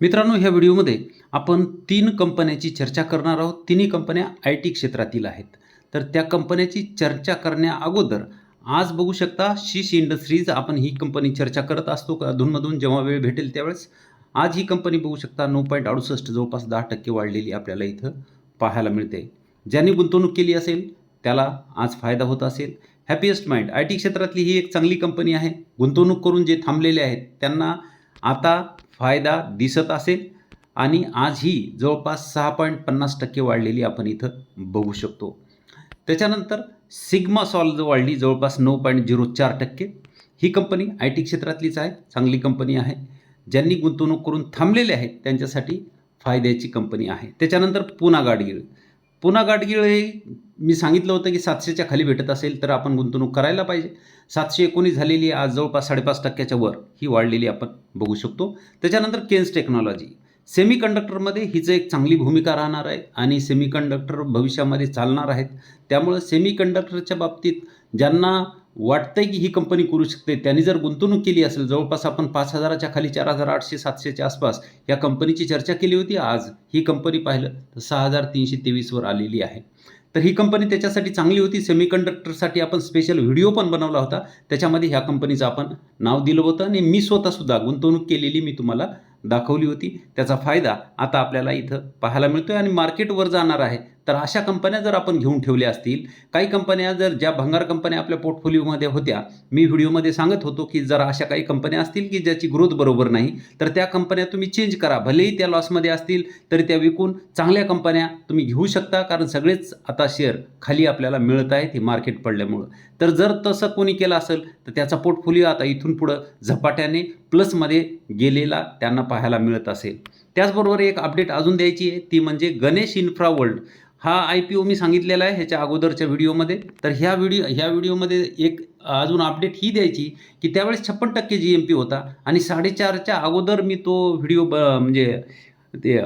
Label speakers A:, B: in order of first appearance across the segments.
A: मित्रांनो ह्या व्हिडिओमध्ये आपण तीन कंपन्याची चर्चा करणार आहोत. तिन्ही कंपन्या आय टी क्षेत्रातील आहेत. तर त्या कंपन्याची चर्चा करण्या अगोदर आज बघू शकता शीश इंडस्ट्रीज आपण ही कंपनी चर्चा करत असतो. का अधूनमधून जेव्हा वेळ भेटेल त्यावेळेस. आज ही कंपनी बघू शकता नऊ पॉईंट अडुसष्ट जवळपास दहा टक्के वाढलेली आपल्याला इथं पाहायला मिळते. ज्यांनी गुंतवणूक केली असेल त्याला आज फायदा होत असेल. हॅपीएस्ट माइंड आय टी क्षेत्रातली ही एक चांगली कंपनी आहे. गुंतवणूक करून जे थांबलेले आहेत त्यांना आता फायदा दिसत असेल आणि आज ही जवळपास सहा पॉईंट पन्नास टक्के वाढलेली आपण इथं बघू शकतो. त्याच्यानंतर सिग्मा सॉल वाढली जवळपास नऊ पॉईंट झिरो चार टक्के. ही कंपनी आय टी क्षेत्रातलीच आहे चांगली कंपनी आहे. ज्यांनी गुंतवणूक करून थांबलेले आहेत त्यांच्यासाठी फायद्याची कंपनी आहे. त्याच्यानंतर पुना गाडगीळ. पुना गाडगीळ हे मी सांगितलं होतं की सातशेच्या खाली भेटत असेल तर आपण गुंतवणूक करायला पाहिजे. सातशे एकोणीस झालेली आज जवळपास साडेपाच टक्क्याच्या वर ही वाढलेली आपण बघू शकतो. त्याच्यानंतर केन्स टेक्नॉलॉजी. सेमी कंडक्टरमध्ये हिचं एक चांगली भूमिका राहणार आहे आणि सेमी कंडक्टर भविष्यामध्ये चालणार आहेत. त्यामुळं सेमी कंडक्टरच्या बाबतीत ज्यांना वाटतंय की ही कंपनी करू शकते त्यांनी जर गुंतवणूक केली असेल जवळपास आपण पाच हजाराच्या खाली चार हजार आठशे सातशेच्या आसपास या कंपनीची चर्चा केली होती. आज ही कंपनी पाहिलं तर सहा हजार तीनशे तेवीसवर आलेली आहे. तर ही कंपनी त्याच्यासाठी चांगली होती. सेमीकंडक्टरसाठी आपण स्पेशल व्हिडिओ पण बनवला होता. त्याच्यामध्ये ह्या कंपनीचं आपण नाव दिलं होतं आणि मी स्वतःसुद्धा गुंतवणूक केलेली मी तुम्हाला दाखवली होती. त्याचा फायदा आता आपल्याला इथं पाहायला मिळतो आहे आणि मार्केटवर जाणार आहे. तर अशा कंपन्या जर आपण घेऊन ठेवल्या असतील काही कंपन्या जर ज्या भंगार कंपन्या आपल्या पोर्टफोलिओमध्ये होत्या मी व्हिडिओमध्ये सांगत होतो की जर अशा काही कंपन्या असतील की ज्याची ग्रोथ बरोबर नाही तर त्या कंपन्या तुम्ही चेंज करा. भलेही त्या लॉसमध्ये असतील तरी त्या विकून चांगल्या कंपन्या तुम्ही घेऊ शकता कारण सगळेच आता शेअर खाली आपल्याला मिळत आहेत हे मार्केट पडल्यामुळं. तर जर तसं कोणी केलं असेल तर त्याचा पोर्टफोलिओ आता इथून पुढं झपाट्याने प्लसमध्ये गेलेला त्यांना पाहायला मिळत असेल. त्याचबरोबर एक अपडेट अजून द्यायची आहे ती म्हणजे गणेश इन्फ्रा वर्ल्ड हा आय पी ओ मी सांगितलेला आहे ह्याच्या अगोदरच्या व्हिडिओमध्ये. तर ह्या व्हिडिओ ह्या व्हिडिओमध्ये एक अजून अपडेट ही द्यायची की त्यावेळेस छप्पन टक्के जी एम पी होता आणि साडेचारच्या अगोदर मी तो व्हिडिओ ब म्हणजे ते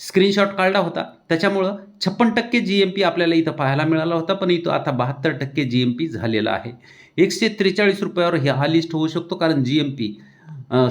A: स्क्रीनशॉट काढला होता. त्याच्यामुळं छप्पन टक्के जी एम पी आपल्याला इथं पाहायला मिळाला होता पण इथं आता बहात्तर टक्के जी एम पी झालेला आहे. एकशे त्रेचाळीस रुपयावर ह्या हा लिस्ट होऊ शकतो कारण जी एम पी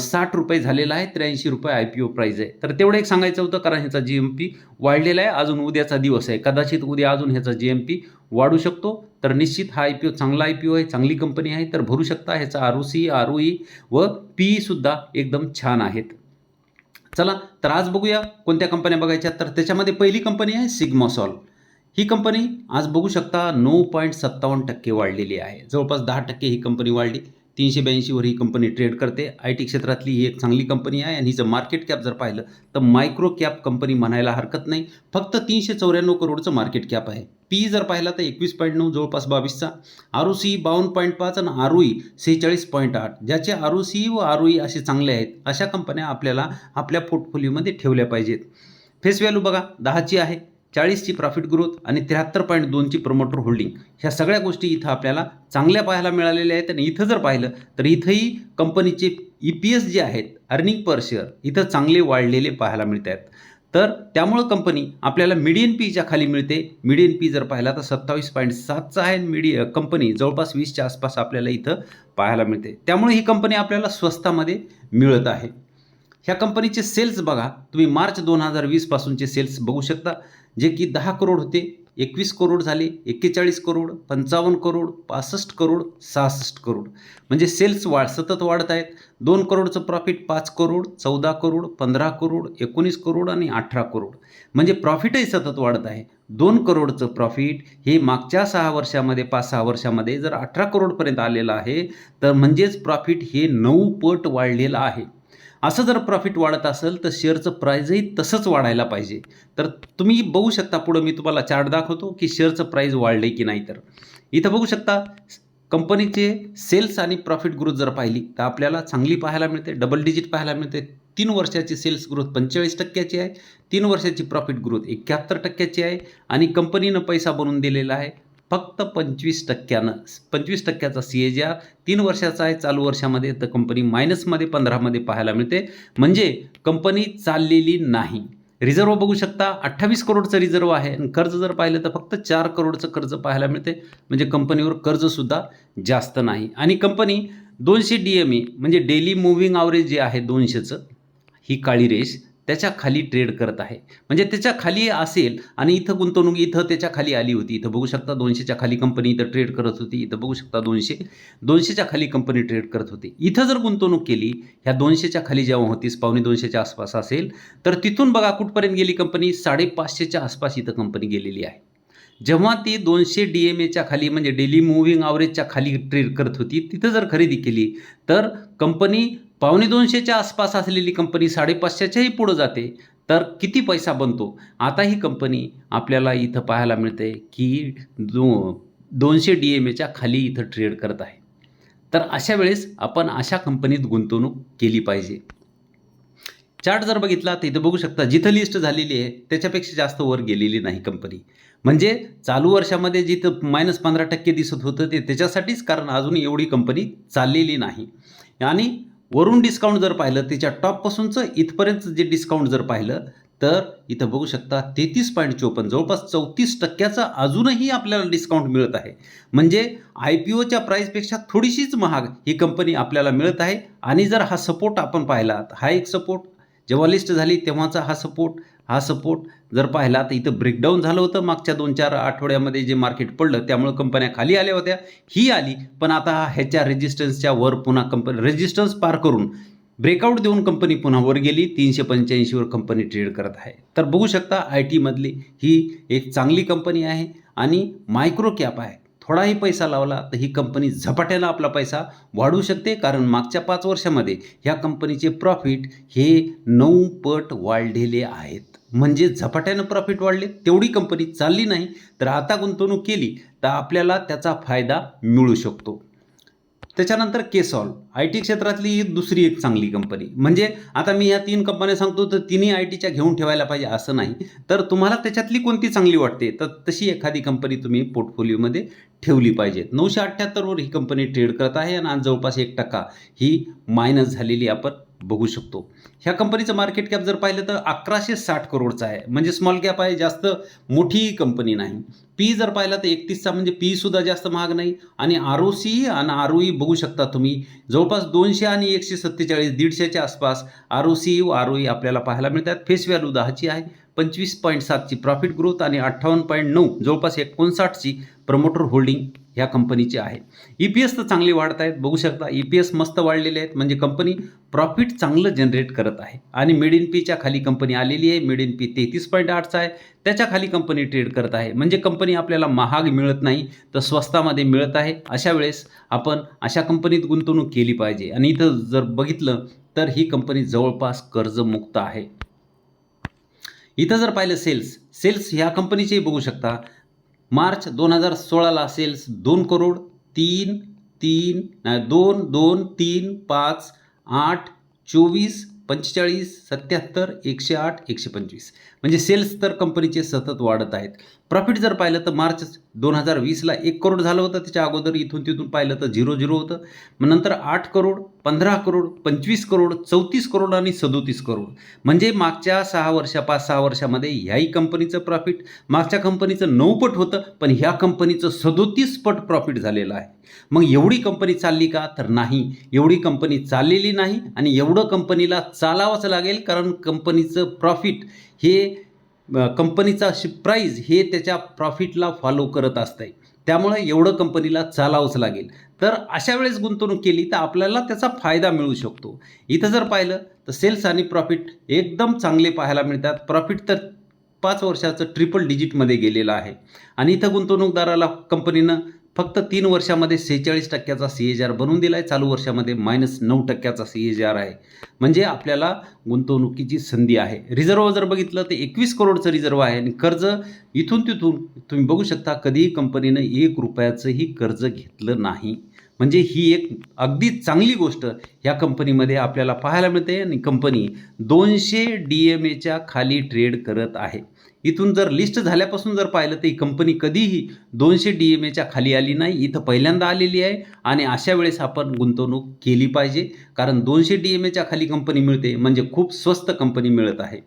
A: साठ रुपये झालेला आहे त्र्याऐंशी रुपये आय पी ओ प्राईज आहे. तर तेवढं एक सांगायचं होतं कारण ह्याचा जी एम पी वाढलेला आहे. अजून उद्याचा दिवस आहे. कदाचित उद्या अजून ह्याचा जी एम पी वाढू शकतो. तर निश्चित हा आय पी ओ चांगला आय पी ओ आहे चांगली कंपनी आहे. तर भरू शकता ह्याचा R O C R O E व पी ईसुद्धा एकदम छान आहेत. चला तर आज बघूया कोणत्या कंपन्या बघायच्या. तर त्याच्यामध्ये पहिली कंपनी आहे सिग्मॉसॉल ही कंपनी आज बघू शकता नऊ पॉईंट सत्तावन्न टक्के वाढलेली आहे. जवळपास दहा टक्के ही कंपनी वाढली. तीनशे ब्याऐंशीवर ही कंपनी ट्रेड करते. आय टी क्षेत्रातली ही एक चांगली कंपनी आहे आणि हिचं मार्केट कॅप जर पाहिलं तर मायक्रो कॅप कंपनी म्हणायला हरकत नाही. फक्त तीनशे चौऱ्याण्णव करोडचं मार्केट कॅप आहे. पी जर पाहिला तर एकवीस पॉईंट नऊ जवळपास बावीसचा. आर ओ सी बावन्न पॉईंट पाच आणि आर ई सेहेचाळीस पॉईंट आठ. ज्याचे आर ओ सी व आर ई असे चांगले आहेत अशा कंपन्या आपल्याला आपल्या पोर्टफोलिओमध्ये ठेवल्या पाहिजेत. फेस व्हॅल्यू बघा दहाची आहे. चाळीसची प्रॉफिट ग्रोथ आणि त्र्याहत्तर पॉईंट दोनची प्रमोटर होल्डिंग ह्या सगळ्या गोष्टी इथं आपल्याला चांगल्या पाहायला मिळालेल्या आहेत आणि इथं जर पाहिलं तर इथंही कंपनीचे ई पी एस जे आहेत अर्निंग पर शेअर इथं चांगले वाढलेले पाहायला मिळत आहेत. तर त्यामुळं कंपनी आपल्याला मिडियन पीच्या खाली मिळते. मिडियन पी जर पाहिला तर सत्तावीस पॉईंट सातचा आहे मिडिय कंपनी जवळपास वीसच्या आसपास आपल्याला इथं पाहायला मिळते. त्यामुळे ही कंपनी आपल्याला स्वस्तामध्ये मिळत आहे. ह्या कंपनीचे सेल्स बघा. तुम्ही मार्च दोन हजार वीसपासूनचे सेल्स बघू शकता. जे की दहा करोड होते एकवीस करोड झाले एक्केचाळीस करोड पंचावन्न करोड पासष्ट करोड सहासष्ट करोड. म्हणजे सेल्स वाढ सतत वाढत आहेत. दोन करोडचं प्रॉफिट पाच करोड चौदा करोड पंधरा करोड एकोणीस करोड आणि अठरा करोड. म्हणजे प्रॉफिटही सतत वाढत आहे. दोन करोडचं प्रॉफिट हे मागच्या सहा वर्षामध्ये पाच सहा वर्षामध्ये जर अठरा करोडपर्यंत आलेलं आहे तर म्हणजेच प्रॉफिट हे नऊ पट वाढलेलं आहे. असं जर प्रॉफिट वाढत असेल तर शेअरचं प्राईजही तसंच वाढायला पाहिजे. तर तुम्ही बघू शकता पुढं मी तुम्हाला चार्ट दाखवतो की शेअरचं प्राईज वाढले की नाही तर. इथं बघू शकता कंपनीचे सेल्स आणि प्रॉफिट ग्रोथ जर पाहिली तर आपल्याला चांगली पाहायला मिळते डबल डिजिट पाहायला मिळते. तीन वर्षाची सेल्स ग्रोथ पंचेचाळीस टक्क्याची आहे. तीन वर्षाची प्रॉफिट ग्रोथ एक्क्याहत्तर टक्क्याची आहे. आणि कंपनीनं पैसा बनवून दिलेला आहे. फक्त पंचवीस टक्क्यानं पंचवीस टक्क्याचा सी ए जी आर तीन वर्षाचा आहे चालू वर्षामध्ये तर कंपनी मायनसमध्ये पंधरामध्ये पाहायला मिळते. म्हणजे कंपनी चाललेली नाही. रिझर्व बघू शकता अठ्ठावीस करोडचं रिझर्व आहे आणि कर्ज जर पाहिलं तर फक्त चार करोडचं कर्ज पाहायला मिळते. म्हणजे कंपनीवर कर्जसुद्धा जास्त नाही. आणि कंपनी दोनशे डी एम ई म्हणजे डेली मुव्हिंग ॲव्हरेज जे आहे दोनशेचं ही काळी रेष. त्याच्याखाली ट्रेड करत आहे. म्हणजे त्याच्याखाली असेल आणि इथं गुंतवणूक इथं त्याच्याखाली आली होती. इथं बघू शकता दोनशेच्या खाली कंपनी इथं ट्रेड करत होती. इथं बघू शकता दोनशे दोनशेच्या खाली कंपनी ट्रेड करत होती. इथं जर गुंतवणूक केली ह्या दोनशेच्या खाली जेव्हा होतीस पावणे दोनशेच्या आसपास असेल तर तिथून बघा कुठपर्यंत गेली कंपनी साडेपाचशेच्या आसपास इथं कंपनी गेलेली आहे. जेव्हा ती दोनशे डी एम एच्या खाली म्हणजे डेली मुव्हिंग ॲव्हरेजच्या खाली ट्रेड करत होती तिथं जर खरेदी केली तर कंपनी पावणे दोनशेच्या आसपास असलेली कंपनी साडेपाचशेच्याही पुढं जाते तर किती पैसा बनतो? आता ही कंपनी आपल्याला इथं पाहायला मिळते की दो दोनशे डी एम एच्या खाली इथं ट्रेड करत आहे. तर अशा वेळेस आपण अशा कंपनीत गुंतवणूक केली पाहिजे. चार्ट जर बघितला तर इथं बघू शकता जिथं लिस्ट झालेली आहे त्याच्यापेक्षा जास्त वर गेलेली नाही कंपनी म्हणजे चालू वर्षामध्ये जिथं मायनस पंधरा टक्के दिसत होतं ते त्याच्यासाठीच कारण अजून एवढी कंपनी चाललेली नाही. आणि वरून डिस्काउंट जर पाहिलं त्याच्या टॉपपासूनचं इथपर्यंत जे डिस्काउंट जर पाहिलं तर इथं बघू शकता तेहतीस पॉईंट चोपन्न जवळपास चौतीस टक्क्याचा अजूनही आपल्याला डिस्काउंट मिळत आहे. म्हणजे आय पी ओच्या प्राईसपेक्षा थोडीशीच महाग ही कंपनी आपल्याला मिळत आहे. आणि जर हा सपोर्ट आपण पाहिला हा एक सपोर्ट जेव्हा लिस्ट झाली तेव्हाचा हा सपोर्ट हा सपोर्ट जर पाहिला तर इथं ब्रेकडाऊन झालं होतं. मागच्या दोन चार आठवड्यामध्ये जे मार्केट पडलं त्यामुळे कंपन्या खाली आल्या होत्या. ही आली पण आता ह्याच्या रेजिस्टन्सच्या वर पुन्हा कंपनी रेजिस्टन्स पार करून ब्रेकआउट देऊन कंपनी पुन्हा वर गेली. तीनशे पंच्याऐंशीवर कंपनी ट्रेड करत आहे. तर बघू शकता आय टीमधली ही एक चांगली कंपनी आहे आणि मायक्रो कॅप आहे. थोडाही पैसा लावला तर ही कंपनी झपाट्याला आपला पैसा वाढू शकते. कारण मागच्या पाच वर्षामध्ये ह्या कंपनीचे प्रॉफिट हे नऊ पट वाढलेले आहेत. म्हणजे झपाट्यानं प्रॉफिट वाढले. तेवढी कंपनी चालली नाही. तर आता गुंतवणूक केली तर आपल्याला त्याचा फायदा मिळू शकतो. त्याच्यानंतर केसॉल. आय टी क्षेत्रातली ही दुसरी एक चांगली कंपनी म्हणजे आता मी या तीन कंपन्या सांगतो तर तिन्ही आय टीच्या घेऊन ठेवायला पाहिजे असं नाही. तर तुम्हाला त्याच्यातली कोणती चांगली वाटते? तर तशी एखादी कंपनी तुम्ही पोर्टफोलिओमध्ये ठेवली पाहिजे. नऊशे अठ्ठ्याहत्तरवर ही कंपनी ट्रेड करत आहे आणि आज जवळपास एक टक्का ही मायनस झालेली आपण बघू शकतो. ह्या कंपनीचं मार्केट कॅप जर पाहिलं तर अकराशे साठ करोडचं आहे. म्हणजे स्मॉल कॅप आहे जास्त मोठी कंपनी नाही. पी जर पाहिला तर एकतीसचा म्हणजे पी सुद्धा जास्त महाग नाही. आणि आर ओ सी आणि आर ओ ई बघू शकता तुम्ही. जवळपास दोनशे आणि एकशे सत्तेचाळीस दीडशेच्या आसपास R O C R O E आपल्याला पाहायला मिळतात. फेस व्हॅल्यू दहाची आहे पंचवीस पॉईंट सातची. प्रॉफिट ग्रोथ आणि अठ्ठावन्न पॉईंट नऊ जवळपास एकोणसाठची प्रमोटर होल्डिंग ह्या कंपनीची आहे ई पी एस तर चांगली वाढत आहेत. बघू शकता ई पी एस मस्त वाढलेले आहेत. म्हणजे कंपनी प्रॉफिट चांगलं जनरेट करत आहे. आणि मिड इन पीच्या खाली कंपनी आलेली आहे. मिड इन पी तेहतीस पॉईंट आठचा आहे. त्याच्याखाली कंपनी ट्रेड करत आहे. म्हणजे कंपनी आपल्याला महाग मिळत नाही तर स्वस्तामध्ये मिळत आहे. अशा वेळेस आपण अशा कंपनीत गुंतवणूक केली पाहिजे. आणि इथं जर बघितलं तर ही कंपनी जवळपास कर्जमुक्त आहे. इथं जर पाहिलं सेल्स सेल्स ह्या कंपनीचेही बघू शकता. मार्च दोन हजार सोळाला सेल्स दोन करोड तीन तीन नाही दोन दोन तीन पाच आठ चोवीस पंचेचाळीस सत्याहत्तर एकशे आठ एकशे पंचवीस. म्हणजे सेल्स तर कंपनीचे सतत वाढत आहेत. प्रॉफिट जर पाहिलं तर मार्च दोन हजार वीसला एक करोड झालं होतं. त्याच्या अगोदर इथून तिथून पाहिलं तर झिरो झिरो होतं. मग नंतर आठ करोड पंधरा करोड पंचवीस करोड चौतीस करोड आणि सदोतीस करोड. म्हणजे मागच्या सहा वर्षा पाच सहा वर्षामध्ये ह्याही कंपनीचं प्रॉफिट मागच्या कंपनीचं नऊ पट होतं पण ह्या कंपनीचं सदोतीस पट प्रॉफिट झालेलं आहे. मग एवढी कंपनी चालली का? तर नाही. एवढी कंपनी चाललेली नाही आणि एवढं कंपनीला चालावंच लागेल कारण कंपनीचं प्रॉफिट हे कंपनीचा शि प्राईज हे त्याच्या प्रॉफिटला फॉलो करत असतंय. त्यामुळे एवढं कंपनीला चालावंच लागेल. तर अशा वेळेस गुंतवणूक केली तर आपल्याला त्याचा फायदा मिळू शकतो. इथं जर पाहिलं तर सेल्स आणि प्रॉफिट एकदम चांगले पाहायला मिळतात. प्रॉफिट तर पाच वर्षाचं ट्रिपल डिजिटमध्ये गेलेलं आहे. आणि इथं गुंतवणूकदाराला कंपनीनं फक्त तीन वर्षामध्ये सेहेचाळीस टक्क्याचा सी एच आर बनवून दिला आहे चालू वर्षामध्ये मायनस नऊ टक्क्याचा सी एच आर आहे. म्हणजे आपल्याला गुंतवणुकीची संधी आहे. रिझर्व जर बघितलं तर एकवीस करोडचं रिझर्व आहे आणि कर्ज इथून तिथून तुम्ही बघू शकता कधीही कंपनीनं एक रुपयाचंही कर्ज घेतलं नाही. म्हणजे ही एक अगदी चांगली गोष्ट ह्या कंपनीमध्ये आपल्याला पाहायला मिळते आणि कंपनी दोनशे डी एम एच्या खाली ट्रेड करत आहे. इथून जर लिस्ट झाल्यापासून जर पाहिलं तर ही कंपनी कधीही दोनशे डी एम एच्या खाली आली नाही. इथं पहिल्यांदा आलेली आहे आणि अशा वेळेस आपण गुंतवणूक केली पाहिजे. कारण दोनशे डी एम एच्या खाली कंपनी मिळते म्हणजे खूप स्वस्त कंपनी मिळत आहे.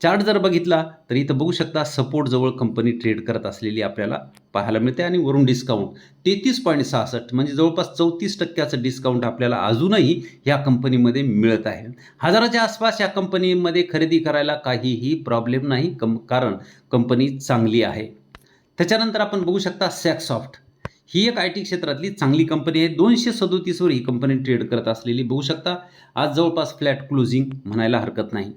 A: चार्ट जर बघितला तर इथं बघू शकता सपोर्ट जवळ कंपनी ट्रेड करत असलेली आपल्याला पाहायला मिळते आणि वरून डिस्काउंट तेहतीस पॉईंट सहासष्ट म्हणजे जवळपास चौतीस टक्क्याचं डिस्काउंट आपल्याला अजूनही या कंपनीमध्ये मिळत आहे. हजाराच्या आसपास या कंपनीमध्ये खरेदी करायला काहीही प्रॉब्लेम नाही कम कारण कंपनी चांगली आहे. त्याच्यानंतर आपण बघू शकता सॅकसॉफ्ट ही एक आय टी क्षेत्रातली चांगली कंपनी आहे. दोनशे सदोतीसवर ही कंपनी ट्रेड करत असलेली बघू शकता. आज जवळपास फ्लॅट क्लोजिंग म्हणायला हरकत नाही.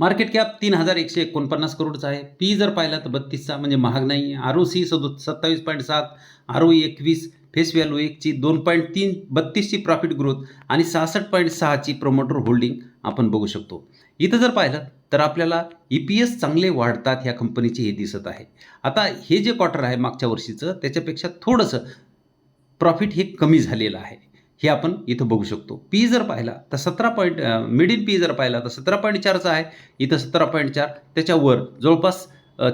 A: मार्केट कॅप तीन हजार एकशे एकोणपन्नास करोडचा आहे. पी जर पाहिला तर बत्तीसचा म्हणजे महाग नाही. आर ओ सी सदो सत्तावीस पॉईंट सात आर ओ एकवीस फेस व्हॅल्यू एकची दोन पॉईंट तीन बत्तीसची प्रॉफिट ग्रोथ आणि सहासष्ट पॉईंट सहाची प्रोमोटर होल्डिंग आपण बघू शकतो. इथं जर पाहिलं तर आपल्याला ई पी एस चांगले वाढतात ह्या कंपनीचे हे दिसत आहे. आता हे जे क्वार्टर आहे मागच्या वर्षीचं त्याच्यापेक्षा थोडंसं प्रॉफिट हे कमी झालेलं आहे. हे आपण इथं बघू शकतो. पी जर पाहिला तर सतरा पॉईंट मिड इन पी जर पाहिला तर सतरा पॉईंट चारचा आहे. इथं सतरा पॉईंट चार त्याच्यावर जवळपास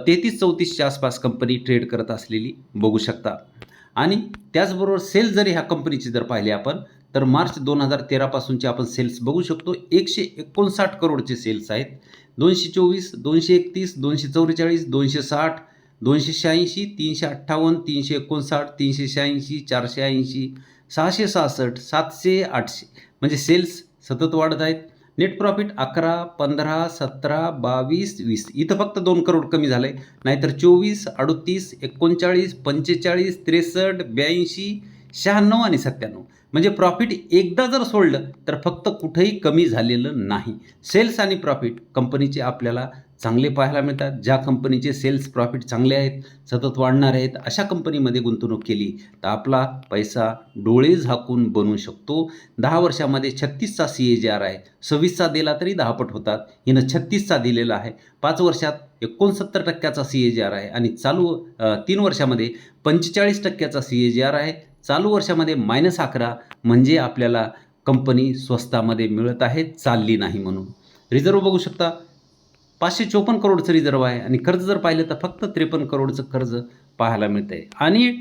A: तेहतीस चौतीसच्या आसपास कंपनी ट्रेड करत असलेली बघू शकता. आणि त्याचबरोबर सेल जरी ह्या कंपनीची जर पाहिले आपण तर मार्च दोन हजार तेरापासूनचे आपण सेल्स बघू शकतो. एकशे एकोणसाठ करोडचे सेल्स आहेत. दोनशे चोवीस दोनशे एकतीस दोनशे चौवेचाळीस दोनशे साठ दोनशे शहाऐंशी तीनशे अठ्ठावन्न तीनशे एकोणसाठ तीनशे शहाऐंशी चारशे ऐंशी सहाशे सहासष्ट सातशे आठशे. म्हणजे सेल्स सतत वाढत आहेत. नेट प्रॉफिट अकरा पंधरा सतरा बावीस वीस. इथं फक्त दोन करोड कमी झालं आहे नाहीतर चोवीस अडतीस एकोणचाळीस पंचेचाळीस त्रेसष्ट ब्याऐंशी शहाण्णव आणि सत्त्याण्णव. म्हणजे प्रॉफिट एकदा जर सोडलं तर फक्त कुठेही कमी झालेलं नाही. सेल्स आणि प्रॉफिट कंपनीचे आपल्याला चांगले पाहायला मिळतात. ज्या कंपनीचे सेल्स प्रॉफिट चांगले आहेत सतत वाढणार आहेत अशा कंपनीमध्ये गुंतवणूक केली तर आपला पैसा डोळे झाकून बनवू शकतो. दहा वर्षामध्ये छत्तीसचा सी ए जी आर आहे. सव्वीसचा दिला तरी दहा पट होतात. हिनं छत्तीसचा दिलेला आहे. पाच वर्षात एकोणसत्तर टक्क्याचा सी ए जी आर आहे आणि चालू तीन वर्षामध्ये पंचेचाळीस टक्क्याचा सी ए जी आर आहे. चालू वर्षामध्ये मायनस अकरा म्हणजे आपल्याला कंपनी स्वस्तामध्ये मिळत आहे चालली नाही म्हणून. रिझर्व बघू शकता. पाचशे चोपन्न करोडचं रिझर्व आहे आणि कर्ज जर पाहिलं तर फक्त त्रेपन्न करोडचं कर्ज पाहायला मिळतं आहे आणि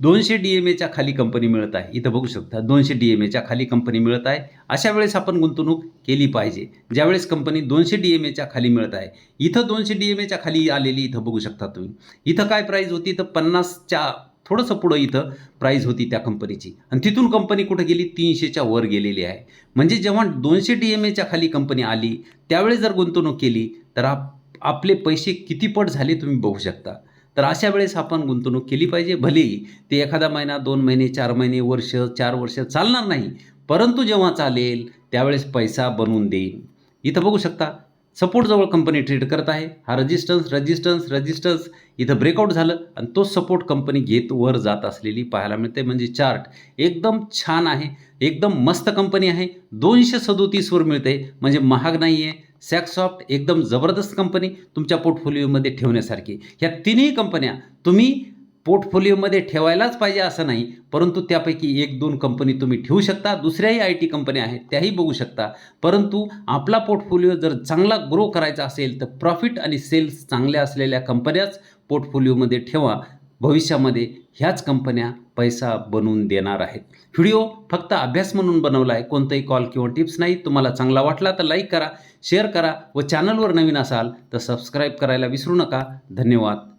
A: दोनशे डी एम एच्या खाली कंपनी मिळत आहे. इथं बघू शकता दोनशे डी एम एच्या खाली कंपनी मिळत आहे. अशा वेळेस आपण गुंतवणूक केली पाहिजे. ज्यावेळेस कंपनी दोनशे डी एम एच्या खाली मिळत आहे. इथं दोनशे डी एम एच्या खाली आलेली इथं बघू शकता तुम्ही. इथं काय प्राईज होती? तर पन्नासच्या थोडंसं पुढं इथं प्राईज होती त्या कंपनीची आणि तिथून कंपनी कुठं गेली? तीनशेच्या वर गेलेली आहे. म्हणजे जेव्हा दोनशे डी एम एच्या खाली कंपनी आली त्यावेळेस जर गुंतवणूक केली तर आप आपले पैसे किती पट झाले तुम्ही बघू शकता. तर अशा वेळेस आपण गुंतवणूक केली पाहिजे. भलेही ते एखादा महिना दोन महिने चार महिने वर्ष चार वर्ष चालणार नाही. परंतु जेव्हा चालेल त्यावेळेस पैसा बनवून देईल इथं बघू शकता सपोर्ट जवळ कंपनी ट्रेड करत आहे. हा रजिस्टन्स रजिस्टन्स रजिस्टन्स इथं ब्रेकआउट झालं आणि तो सपोर्ट कंपनी घेत वर जात असलेली पाहायला मिळते. म्हणजे चार्ट एकदम छान आहे. एकदम मस्त कंपनी आहे. दोनशे सदोतीसवर मिळते. म्हणजे महाग नाही आहे सॅकसॉफ्ट एकदम जबरदस्त कंपनी तुमच्या पोर्टफोलिओमध्ये ठेवण्यासारखी. ह्या तिन्ही कंपन्या तुम्ही पोर्टफोलिओमध्ये ठेवायलाच पाहिजे असं नाही परंतु त्यापैकी एक दोन कंपनी तुम्ही ठेवू शकता दुसऱ्याही आय टी कंपन्या आहेत त्याही बघू शकता. परंतु आपला पोर्टफोलिओ जर चांगला ग्रो करायचा असेल तर प्रॉफिट आणि सेल्स चांगल्या असलेल्या कंपन्याच पोर्टफोलिओमध्ये ठेवा. भविष्यामध्ये ह्याच कंपन्या पैसा बनवून देणार आहेत. व्हिडिओ फक्त अभ्यास म्हणून बनवला आहे कोणताही कॉल किंवा टिप्स नाही. तुम्हाला चांगला वाटला तर लाईक करा शेअर करा व चॅनलवर नवीन असाल तर सबस्क्राईब करायला विसरू नका. धन्यवाद.